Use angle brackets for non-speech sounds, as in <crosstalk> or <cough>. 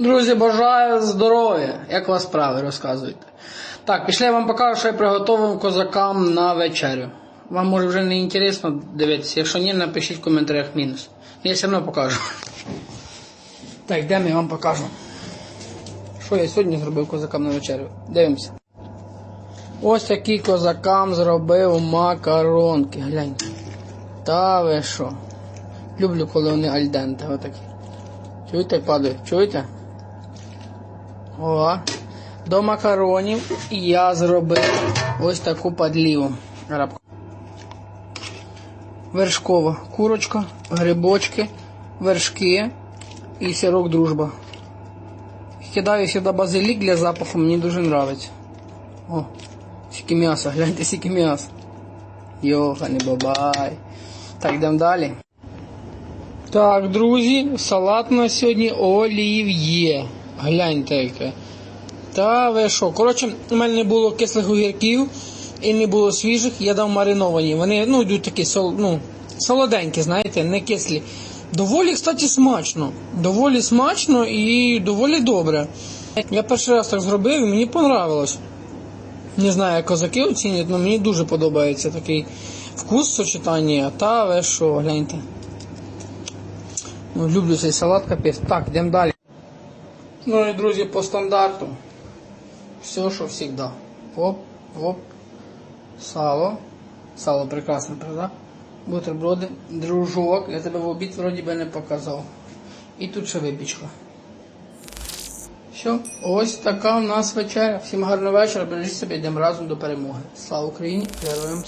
Друзі, бажаю здоров'я. Як у вас справи, розказуйте. Так, пішли я вам покажу, що я приготував козакам на вечерю. Вам може вже не інтересно дивитися. Якщо ні, напишіть в коментарях мінус. Я все одно покажу. Так, йдемо, я вам покажу. Що я сьогодні зробив козакам на вечерю? Дивимося. Ось такі козакам зробив макаронки. Гляньте. Та ви що? Люблю, коли вони альденте, отакі. Чуєте, падають? Чуєте? О. До макаронів я зробив ось таку подліву. Вершкова курочка, грибочки, вершки і сирок дружба. Кидаю сюди базилік для запаху, мені дуже подобається. О, скільки м'яса, <laughs> гляньте, скільки м'яса. Йоханий бабай. Так, йдемо далі. Так, друзі, салат на сьогодні олів'є. Гляньте яке. Та ви що? Коротше, у мене не було кислих огірків і не було свіжих, я дав мариновані. Вони ну, йдуть такі сол, ну, солоденькі, знаєте, не кислі. Доволі, кстати, смачно. Доволі смачно і доволі добре. Я перший раз так зробив і мені понравилось. Не знаю, як козаки оцінять, але мені дуже подобається такий вкус сочетання. Та ви що, гляньте. Ну, люблю цей салат капець. Так, йдемо далі. Ну і друзі, по стандарту. Все, що завжди. Оп, оп. Сало. Сало прекрасне, правда? Бутерброди, дружок. Я тебе в обід вроді би не показав. І тут ще випічка. Все, ось така у нас вечеря. Всім гарного вечора, бережіть себе, йдемо разом до перемоги. Слава Україні, героям!